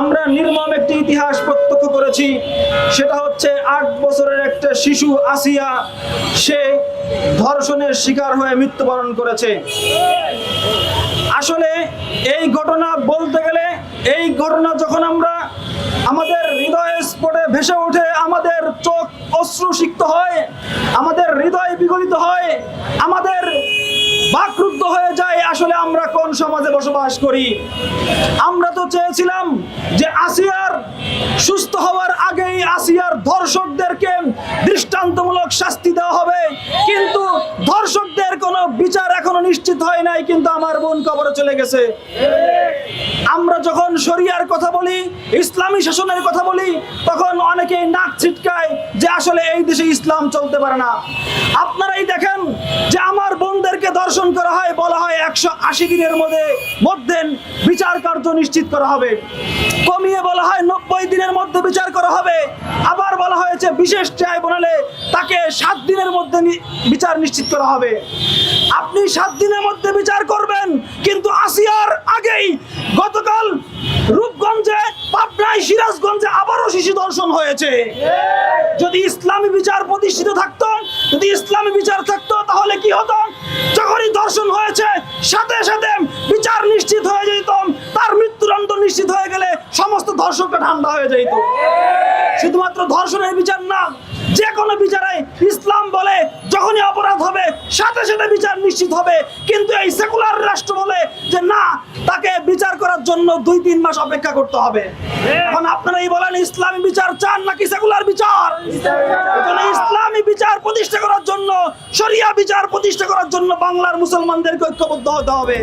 আমরা নির্মম একটি ইতিহাস প্রত্যক্ষ করেছি। সেটা হচ্ছে আট বছরের একটা শিশু আসিয়া, সে ধর্ষণের শিকার হয়ে মৃত্যুবরণ করেছে। আসলে এই ঘটনা বলতে গেলে, এই ঘটনা যখন আমরা আমাদের হৃদয় স্পটে ভেসে ওঠে, আমাদের চোখ অশ্রুসিক্ত সমাজে বসবাস করি। আমরা তো চেয়েছিলাম যে আসিয়ার সুস্থ হওয়ার আগেই আসিয়ার ধর্ষকদেরকে দৃষ্টান্তমূলক শাস্তি দেওয়া হবে। কিন্তু ধর্ষকদের কোনো বিচার এখনও নিশ্চিত হয় নাই, কিন্তু আমার বোন কবরে চলে গেছে। আমরা যখন শরিয়ার কথা বলি, ইসলামী শাসনের কথা বলি, তখন অনেকেই নাক ছিটকায় যে আসলে এই দেশে ইসলাম চলতে পারে না। আপনারাই দেখেন যে আমার বোনদেরকে দর্শন করা হয়, বলা হয় একশো আশি দিনের মধ্যে মধ্যে বিচার কার্য নিশ্চিত করা হবে। কমিয়ে বলা হয় নব্বই দিনের মধ্যে বিচার করা হবে। আবার বলা হয়েছে বিশেষ ট্রাইব্যুনালে তাকে সাত দিনের মধ্যে বিচার নিশ্চিত করা হবে। আপনি সাত দিনের মধ্যে বিচার করবেন, কিন্তু আসিয়ার আগেই গতকাল রূপগঞ্জে, পাবনায়, সিরাজগঞ্জে আবারও শিশু দর্শন হয়েছে। যদি ইসলামী বিচার প্রতিষ্ঠিত থাকতো, যদি ইসলামী বিচার থাকতো, তাহলে কি হতো? যখনই দর্শন হয়েছে, সাথে সাথে বিচার নিশ্চিত হয়ে যেত, তার মৃত্যুদণ্ড নিশ্চিত হয়ে গেলে সমস্ত ধর্ষকটা ঠান্ডা হয়ে যেত। শুধুমাত্র ধর্ষণের বিচার না যে কোনো বিচারে ইসলাম বলে যখনই অপরাধ হবে, সাথে সাথে বিচার নিশ্চিত হবে। কিন্তু এই সেকুলার রাষ্ট্র বলে যে না তাকে বিচার করার জন্য দুই তিন মাস অপেক্ষা করতে হবে। এখন আপনারাই বলেন ইসলামী বিচার চান নাকি সেকুলার বিচার? ইসলামী বিচার প্রতিষ্ঠা করার জন্য সরিয়া বিচার প্রতিষ্ঠা করার জন্য বাংলার মুসলমানদেরকে ঐক্যবদ্ধ হতে হবে।